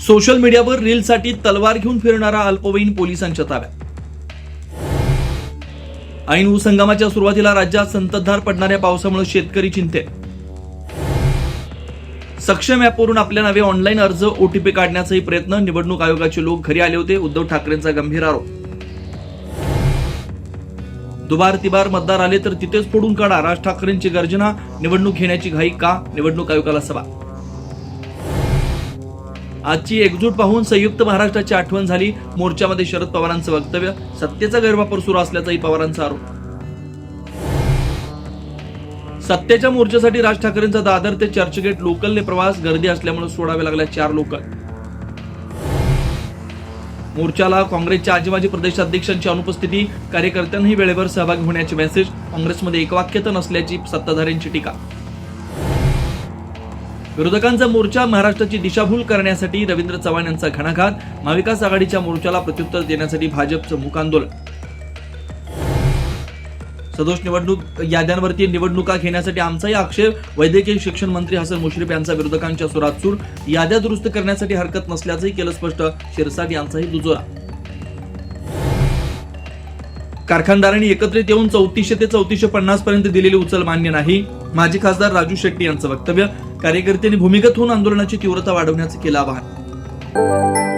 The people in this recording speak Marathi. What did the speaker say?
सोशल मीडियावर रीलसाठी तलवार घेऊन फिरणारा अल्पवयीन पोलिसांच्या ताब्यात. ऐन ऊस हंगामाच्या सुरुवातीला राज्यात संततधार पडणाऱ्या पावसामुळे शेतकरी चिंतेत. सक्षम ॲपवरून आपल्या नावे ऑनलाईन अर्ज ओटीपी काढण्याचाही प्रयत्न निवडणूक आयोगाचे लोक घरी आले होते उद्धव ठाकरेंचा गंभीर आरोप. दुबार तिबार मतदार आले तर तिथेच फोडून काढा. राज ठाकरेंची गर्जना निवडणूक घेण्याची घाई का? निवडणूक आयोगाला सभा आजची एकजूट पाहून संयुक्त महाराष्ट्राची आठवण झाली. मोर्चामध्ये शरद पवारांचं वक्तव्य सत्तेचा गैरवापर सुरू असल्याचाही पवारांचा आरोप. सत्तेच्या मोर्चासाठी राज ठाकरेंचा दादर ते चर्चगेट लोकलने प्रवास गर्दी असल्यामुळे सोडावे लागल्या चार लोकल. मोर्चाला काँग्रेसच्या आजीमाजी प्रदेशाध्यक्षांची अनुपस्थिती कार्यकर्त्यांनाही वेळेवर सहभागी होण्याचे मेसेज काँग्रेसमध्ये एकवाक्यता नसल्याची सत्ताधाऱ्यांची टीका. विरोधकांचा मोर्चा महाराष्ट्राची दिशाभूल करण्यासाठी रवींद्र चव्हाण यांचा घणाघात महाविकास आघाडीच्या मोर्चाला प्रत्युत्तर देण्यासाठी भाजपचं मूक आंदोलन. सदोष निवडणूक याद्यांवरती निवडणुका घेण्यासाठी आमचाही आक्षेप वैद्यकीय शिक्षण मंत्री हसन मुश्रीफ यांचा विरोधकांच्या सुरात सूर याद्या दुरुस्त करण्यासाठी हरकत नसल्याचंही केलं स्पष्ट शिरसाट यांचाही दुजोरा. कारखानदारांनी एकत्रित येऊन चौतीसशे ते चौतीसशे पन्नास पर्यंत दिलेली उचल मान्य नाही. माजी खासदार राजू शेट्टी यांचं वक्तव्य कार्यकर्त्यांनी भूमिगत होऊन आंदोलनाची तीव्रता वाढवण्याचं केलं आवाहन.